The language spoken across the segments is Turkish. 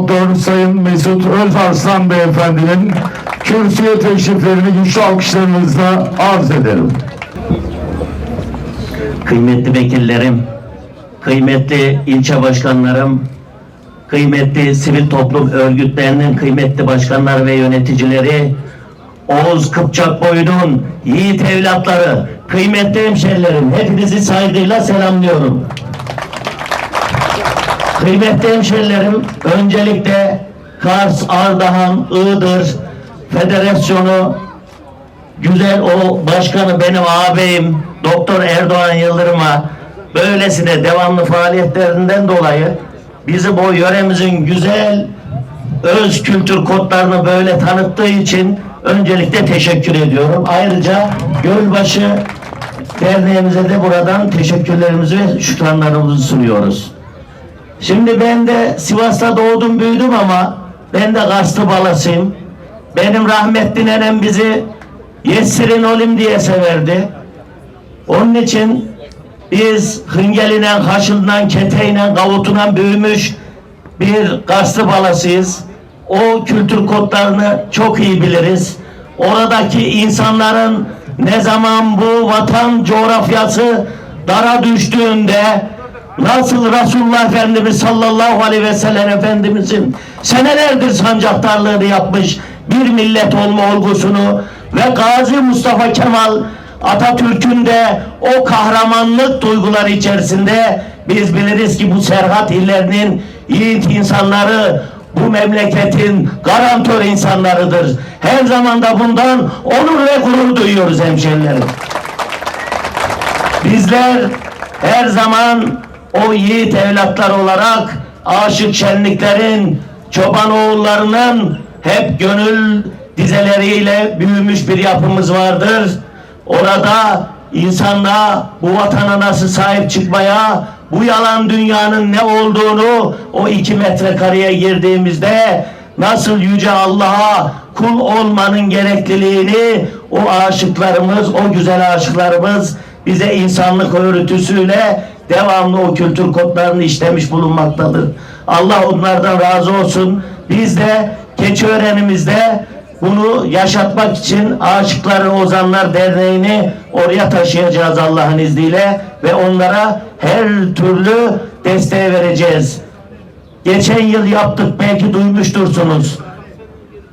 Doktor Sayın Mesut Özarslan Beyefendinin kürsüye teşriflerini güçlü alkışlarınızla arz ederim. kıymetli vekillerim, kıymetli ilçe başkanlarım, kıymetli sivil toplum örgütlerinin kıymetli başkanları ve yöneticileri, Oğuz Kıpçakboy'un yiğit evlatları, kıymetli hemşerilerim, hepinizi saygıyla selamlıyorum. Kıymetli hemşerilerim, öncelikle Kars, Ardahan, Iğdır Federasyonu güzel o başkanı benim ağabeyim Doktor Erdoğan Yıldırım'a böylesine devamlı faaliyetlerinden dolayı bizi bu yöremizin güzel öz kültür kodlarını böyle tanıttığı için öncelikle teşekkür ediyorum. Ayrıca Gölbaşı Derneğimize de buradan teşekkürlerimizi ve şükranlarımızı sunuyoruz. Şimdi ben de Sivas'ta doğdum büyüdüm ama ben de Karslı balasıyım. Benim rahmetli nenem bizi Yessirin olim diye severdi. Onun için biz hıngeline, haşından, keteğine, kavutundan büyümüş bir Karslı balasıyız. O kültür kodlarını çok iyi biliriz. Oradaki insanların ne zaman bu vatan coğrafyası dara düştüğünde nasıl Resulullah Efendimiz sallallahu aleyhi ve sellem Efendimizin senelerdir sancaktarlığını yapmış bir millet olma olgusunu ve Gazi Mustafa Kemal Atatürk'ün de o kahramanlık duyguları içerisinde biz biliriz ki bu Serhat illerinin yiğit insanları bu memleketin garantör insanlarıdır. Her zaman da bundan onur ve gurur duyuyoruz hemşerilerim. Bizler her zaman o yiğit evlatlar olarak aşık şenliklerin, çoban oğullarının hep gönül dizeleriyle büyümüş bir yapımız vardır. Orada insanlığa bu vatana nasıl sahip çıkmaya, bu yalan dünyanın ne olduğunu o iki metrekareye girdiğimizde nasıl yüce Allah'a kul olmanın gerekliliğini o aşıklarımız, o güzel aşıklarımız bize insanlık öğrütüsüyle devamlı o kültür kodlarını işlemiş bulunmaktadır. Allah onlardan razı olsun. Biz de Keçiören'imizde bunu yaşatmak için Aşıkları Ozanlar Derneği'ni oraya taşıyacağız Allah'ın izniyle ve onlara her türlü desteği vereceğiz. Geçen yıl yaptık belki duymuştursunuz.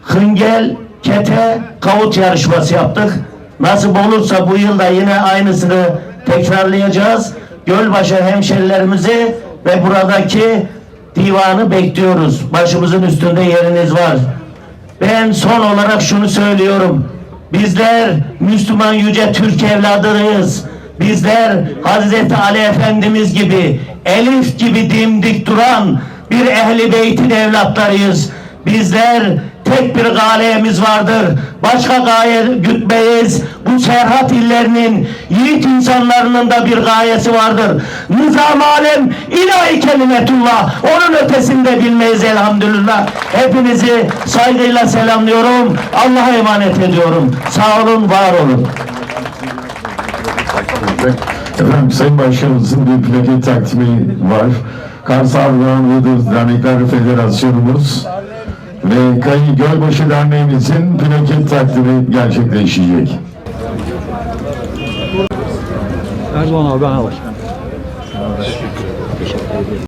Hıngel, kete, kavut yarışması yaptık. Nasip olursa bu yılda yine aynısını tekrarlayacağız. Gölbaşı hemşerilerimizi ve buradaki divanı bekliyoruz. Başımızın üstünde yeriniz var. Ben son olarak şunu söylüyorum. Bizler Müslüman yüce Türk evladıyız. Bizler Hazreti Ali Efendimiz gibi, Elif gibi dimdik duran bir ehli beytin evlatlarıyız. Bizler tek bir gayemiz vardır. Başka gaye gütmeyiz. Bu Serhat illerinin yiğit insanlarının da bir gayesi vardır. Nizam alem ilahi kelimetullah. Onun ötesinde bilmeyiz elhamdülillah. Hepinizi saygıyla selamlıyorum. Allah'a emanet ediyorum. Sağ olun, var olun. Efendim Sayın Başkanımızın bir plaket takdimi var. Kars Ardahan Iğdır Dernekler Federasyonumuz ve Kayı Gölbaşı Derneğimizin plaket takdimi gerçekleşecek. Erdoğan abi bana bak.